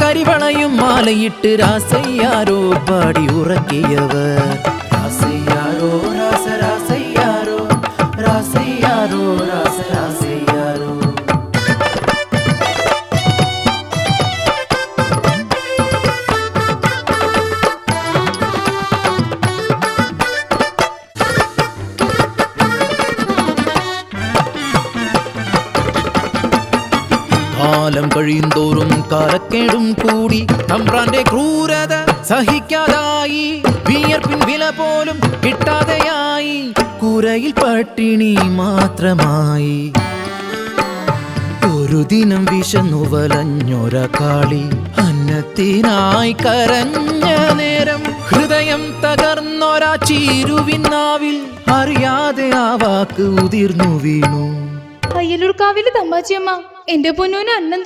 கரிவளையும் மாலையிட்டு ராசையாரோ பாடி உறக்கியவர். ராசையாரோ ராச ராசையாரோ ராசையாரோ കാലം കഴിയുന്തോറും കാലക്കേടും കൂടി തമ്പ്രാന്റെ ക്രൂരത സഹിക്കാതായി. വിയർപ്പിൻ വില പോലും കിട്ടാതെയായി. കുരയിൽ പട്ടിണി മാത്രമായി. ഒരു ദിനം വിശന്നു വലഞ്ഞൊര കാളി അന്നത്തിനായി കരഞ്ഞ നേരം ഹൃദയം തകർന്നൊരാ ചീരുവിനാവിൽ അറിയാതെ ആ വാക്ക് ഉതിർന്നു വീണു. അയ്യലൂർക്കാവിലെ തമ്പാച്ചിയമ്മ എന്റെ പൊന്നൂന് അന്നം